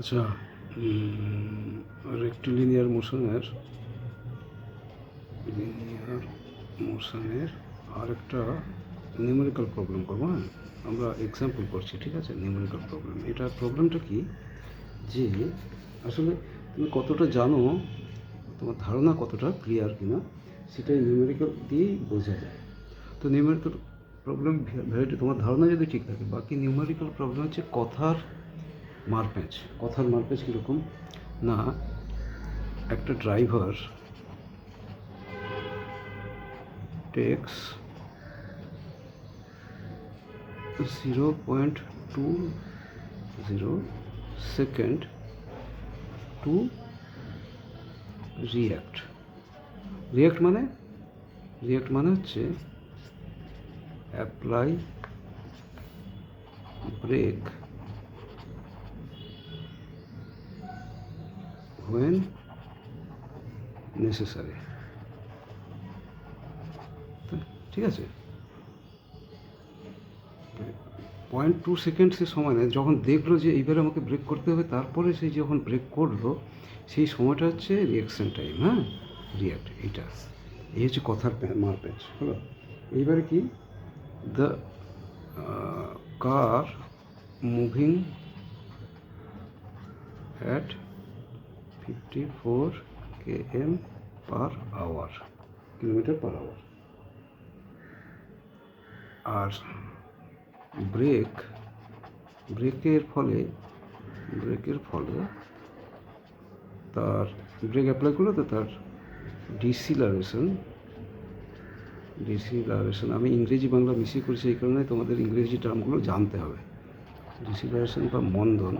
আচ্ছা rectilinear মোশনের linear মোশনের আরেকটা numerical problem করব হ্যাঁ? আমরা এক্সাম্পল করছি, ঠিক আছে? নিউমেরিক্যাল প্রবলেম এটা প্রবলেমটা কি? যে, আসলে তুমি কতটা জানো, তোমার ধারণা কতটা ক্লিয়ার কিনা, সেটাই নিউমেরিক্যাল দিয়েই বোঝা যায়। তো নিউমেরিক্যাল প্রবলেম ভ্যারাইটি তোমার ধারণা যদি ঠিক থাকে, বাকি নিউমেরিক্যাল প্রবলেম হচ্ছে কথার মারপ্যাঁচ। কথার মারপ্যাঁচ কীরকম? না, একটা driver takes zero point two zero second to react react মানে? রিয়াক্ট মানে হচ্ছে অ্যাপ্লাই ব্রেক when necessary. ঠিক আছে? পয়েন্ট টু সেকেন্ড সে সময় নেয়, যখন দেখল যে এইবারে আমাকে ব্রেক করতে হবে, তারপরে সে যখন ব্রেক করল, সেই সময়টা হচ্ছে রিয়াকশন টাইম হ্যাঁ? রিয়াক্ট এইটা। এই হচ্ছে কথার মার প্যাচ হলো? এইবারে কি? The car moving at fifty four K M per hour. Kilometre per hour. R brake, ব্রেকের ফলে ব্রেকের ফলে তার, ব্রেক অ্যাপ্লাই করলে তো তার ডিসিলারেশন ডিসিলারেশন। আমি ইংরেজি বাংলা মিশিয়ে করেছি এই কারণে তোমাদের ইংরেজি টার্মগুলো জানতে হবে। ডিসিলারেশন বা মন্দন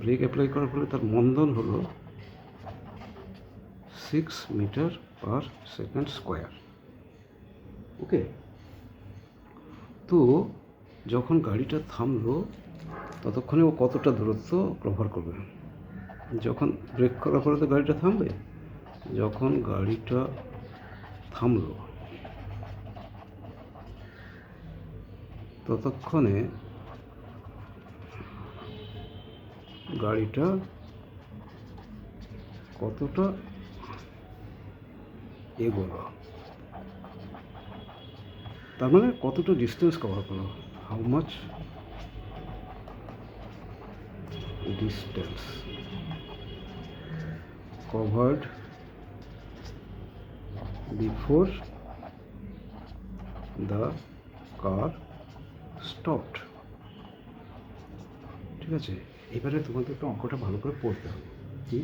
ব্রেক অ্যাপ্লাই করার ফলে তার মন্দন হলো six metre per second square okay তো যখন গাড়িটা থামলো, ততক্ষণে ও কতটা দূরত্ব কভার করবে? যখন ব্রেক করার পরে তো গাড়িটা থামবে? যখন গাড়িটা থামলো, ততক্ষণে গাড়িটা কতটা এগোলো? তার মানে কতটা ডিস্টেন্স কভার করল? How much distance covered before the car stopped ঠিক আছে? এবারে তোমাকে একটু অঙ্কটা ভালো করে পড়তে হবে। কি?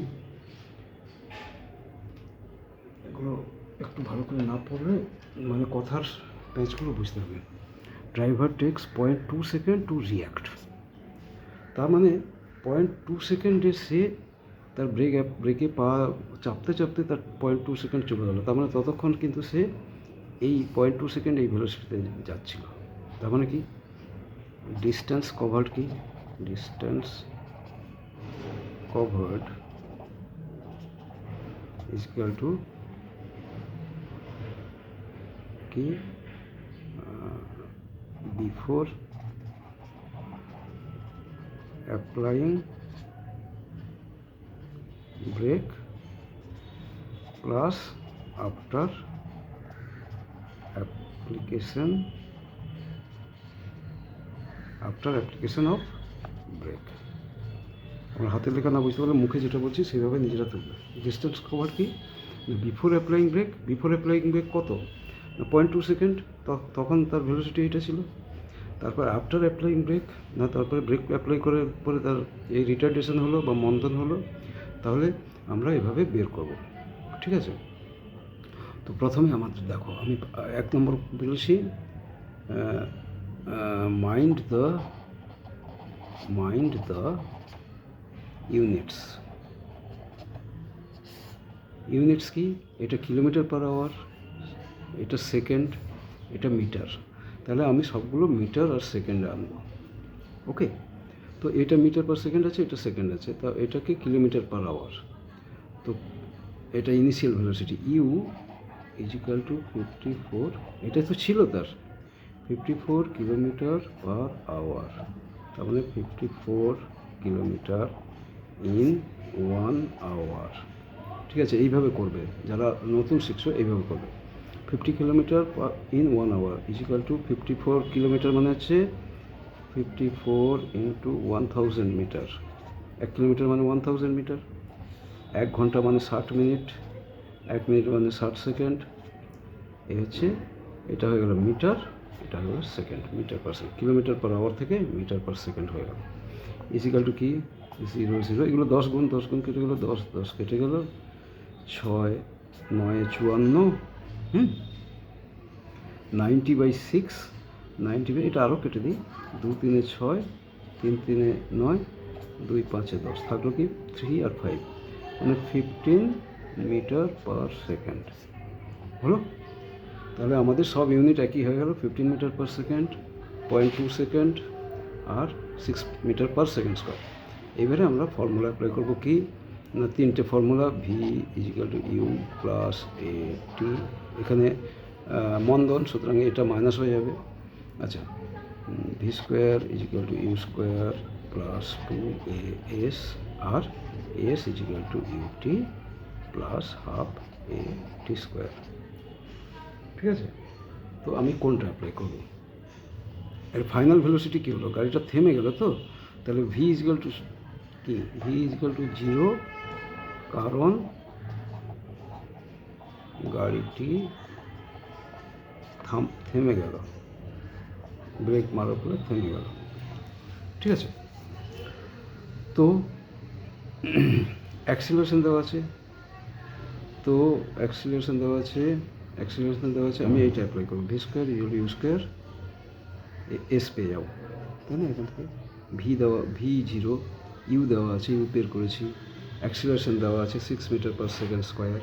এগুলো একটু ভালো করে না পড়লে মানে কথার প্যাচগুলো বুঝতে হবে। Driver takes point two second to react তার মানে পয়েন্ট টু সেকেন্ডে সে তার ব্রেক ব্রেকে পা চাপতে চাপতে তার পয়েন্ট টু সেকেন্ড চলে গেলো। তার মানে ততক্ষণ কিন্তু সে এই পয়েন্ট টু সেকেন্ড এই ভেলোসিটিতে যাচ্ছিল। তার মানে কি? ডিস্টেন্স কভার কি? Distance covered is equal to কি before applying brake plus after application after application of brake আমার হাতের লেখা না বুঝতে পারলে মুখে যেটা বলছি সেভাবে নিজেরা তুলবে। ডিস্টেন্স কভার কি? Before applying brake before applying brake কত? পয়েন্ট টু সেকেন্ড তখন তার ভেলোসিটি এটা ছিল। তারপর আফটার অ্যাপ্লাইং ব্রেক না তারপরে ব্রেক অ্যাপ্লাই করে পরে তার এই রিটার্ডেশন হলো বা মন্দন হলো, তাহলে আমরা এভাবে বের করব। ঠিক আছে? তো প্রথমে আমাদের দেখো, আমি এক নম্বর বলেছি mind the mind the units. Units কি? এটা কিলোমিটার পার আওয়ার, এটা সেকেন্ড, এটা মিটার। তাহলে আমি সবগুলো মিটার আর সেকেন্ডে আনব। ওকে? তো এটা মিটার পার সেকেন্ড আছে, এটা সেকেন্ড আছে। তা এটাকে কিলোমিটার পার আওয়ার। তো এটা initial velocity u equal to fifty four এটা তো ছিল তার। Fifty four kilometre per hour তার মানে fifty four kilometre in one hour. ঠিক আছে, এইভাবে করবে। যারা নতুন শিখছো, এইভাবে করবে। Fifty kilometre in one hour equal to fifty four kilometre মানে হচ্ছে fifty four into one thousand metre. এক কিলোমিটার মানে ওয়ান থাউজেন্ড মিটার। এক ঘণ্টা মানে ষাট মিনিট। এক মিনিট মানে ষাট সেকেন্ড। এই হচ্ছে, এটা হয়ে গেল মিটার, এটা হয়ে গেল second, metre per second. Kilometre per hour থেকে মিটার পার সেকেন্ড হয়ে গেল। ইজিক্যাল টু কি? জিরো জিরো এগুলো দশ গুণ দশ গুণ কেটে গেলো, দশ দশ কেটে গেল, ছয়, নয়, চুয়ান্ন, হুম? Ninety by six, ninety by, এটা আরও কেটে দিই দু তিনে ছয়, তিন তিনে নয়, দুই পাঁচে দশ, থাকল কি থ্রি আর ফাইভ মানে ফিফটিন মিটার পার সেকেন্ড, হলো? তাহলে আমাদের সব ইউনিট একই হয়ে গেল, fifteen metre per second, point two second আর six metre per second square. এবারে আমরা ফর্মুলা অ্যাপ্লাই করব কি? না, তিনটে formula v equal to u plus a t এখানে মন্দন সুতরাং এটা মাইনাস হয়ে যাবে। আচ্ছা v square equal to u square plus two a s R s equal to u t plus half a t square ঠিক আছে? তো আমি কোনটা অ্যাপ্লাই করব? এর ফাইনাল ভেলোসিটি কী হলো? গাড়িটা থেমে গেল তো? তাহলে ভি ইজগাল টু কি? ভি ইজগাল টু জিরো কারণ গাড়িটি থাম, থেমে গেল। ব্রেক মারার পরে থেমে গেল। ঠিক আছে? তো অ্যাক্সিলারেশন দেওয়া আছে। তো অ্যাক্সিলারেশন দেওয়া আছে অ্যাক্সিলারেশন দেওয়া আছে। আমি এইটা অ্যাপ্লাই করব। ভি স্কোয়ার ইউল ইউ স্কোয়ার এস পেয়ে যাব। তাই না? এখান থেকে ভি দেওয়া ভি জিরো ইউ দেওয়া আছে ইউ বের করেছি। অ্যাক্সিলারেশন দেওয়া আছে six meter per second square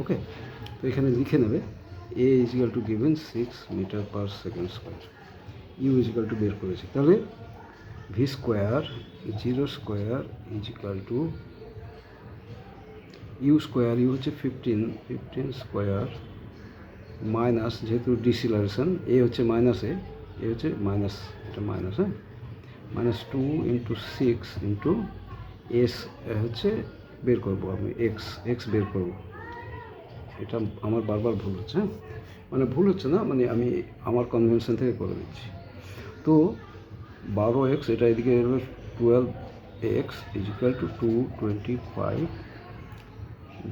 okay তো এখানে লিখে নেবে a equal to given six meter per second square u equal to বের করেছি। তাহলে v square zero square equal to u square u হচ্ছে ফিফটিন ফিফটিন স্কোয়ার মাইনাস যেহেতু deceleration এ হচ্ছে মাইনাস এ এ হচ্ছে মাইনাস এটা মাইনাস হ্যাঁ? Minus two into six into s হচ্ছে বের করব আমি এক্স এক্স বের করব। এটা আমার বারবার ভুল হচ্ছে হ্যাঁ? মানে ভুল হচ্ছে না মানে আমি আমার কনভেনশন থেকে করে দিচ্ছি। তো বারো এক্স এটা এদিকে twelve X is equal to two twenty five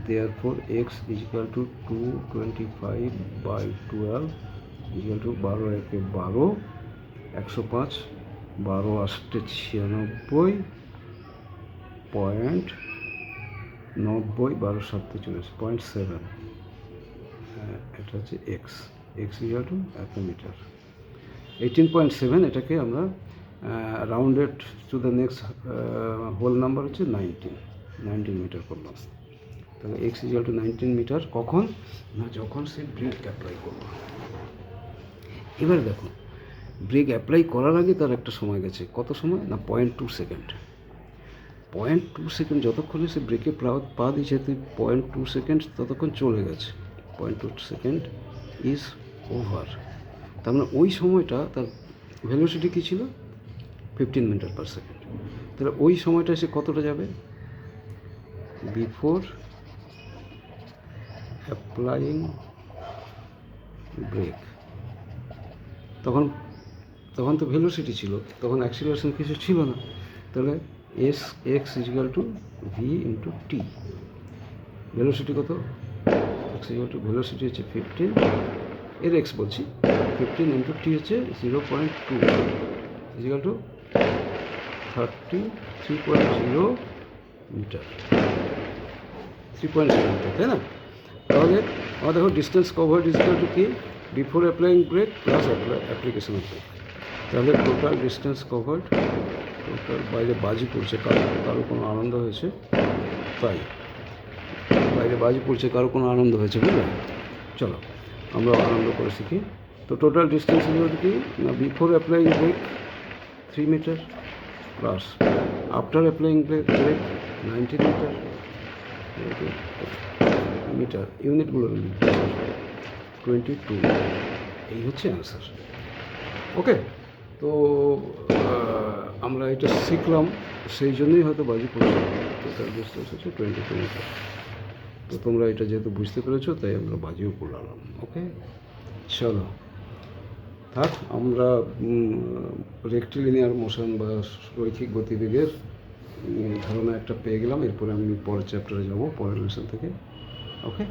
therefore x is equal to 225 by 12 equal to বারো, একে বারো, একশো পাঁচ বারো আষ্টে ছিয়ানব্বই পয়েন্ট নব্বই, বারো সাতে চল্লিশ পয়েন্ট সেভেন। এটা হচ্ছে এক্স এক্স ইকুয়াল টু এত মিটার এইটিন পয়েন্ট সেভেন এটাকে আমরা rounded to the next whole number হচ্ছে নাইনটিন নাইনটিন মিটার করলাম। তাহলে x equal to nineteen meter কখন? না যখন সে ব্রেক অ্যাপ্লাই করবে এবার দেখো ব্রেক অ্যাপ্লাই করার আগে তার একটা সময় গেছে। কত সময়? না point two second point two second যতক্ষণে সে ব্রেকে পা দিয়েছে তুই পয়েন্ট টু সেকেন্ড ততক্ষণ চলে গেছে। Point two second is over তার মানে ওই সময়টা তার ভ্যালোসিটি কী ছিল? ফিফটিন মিটার পার সেকেন্ড তাহলে ওই সময়টা সে কতটা যাবে? বিফোর অ্যাপ্লাইং ব্রেক তখন তখন তো ভেলোসিটি ছিল, তখন অ্যাক্সিলারেশন কিছু ছিল না। তাহলে s x equal to v into t velocity কত? এক্স ইজিক্যাল টু ভেলোসিটি হচ্ছে ফিফটিন এর এক্স বলছি ফিফটিন ইন্টু টি হচ্ছে zero point two equal to thirty three point zero meter three point zero meter তাই না? তাহলে আমার দেখো ডিস্টেন্স কভার ইজিক্যাল টু কি? Before applying brake plus application of brake তাহলে টোটাল ডিস্টেন্স কভার্ড টোটাল বাইরে বাজি পড়ছে, কারও কারও কোনো আনন্দ হয়েছে? তাই। বাইরে বাজি পড়ছে, কারও কোনো আনন্দ হয়েছে, বুঝলে? চলো, আমরা আনন্দ করে শিখি। তো টোটাল ডিস্টেন্স হলো কি, না before applying brake three meter plus after applying brake brake nineteen meter meter ইউনিটগুলো twenty two এই হচ্ছে অ্যান্সার ওকে তো আমরা এটা শিখলাম, সেই জন্যই হয়তো বাজি পড়ছে। টোটাল ডিস্টেন্স হচ্ছে টোয়েন্টি টু তো তোমরা এটা যেহেতু বুঝতে পেরেছ, তাই আমরা বাজিও করলাম ওকে চলো। থাক, আমরা রেক্টিলিনিয়ার মোশন বা রৈখিক গতিবেগের ধারণা একটা পেয়ে গেলাম, এরপরে আমি পরের চ্যাপ্টারে যাব, পরের লেসন থেকে ওকে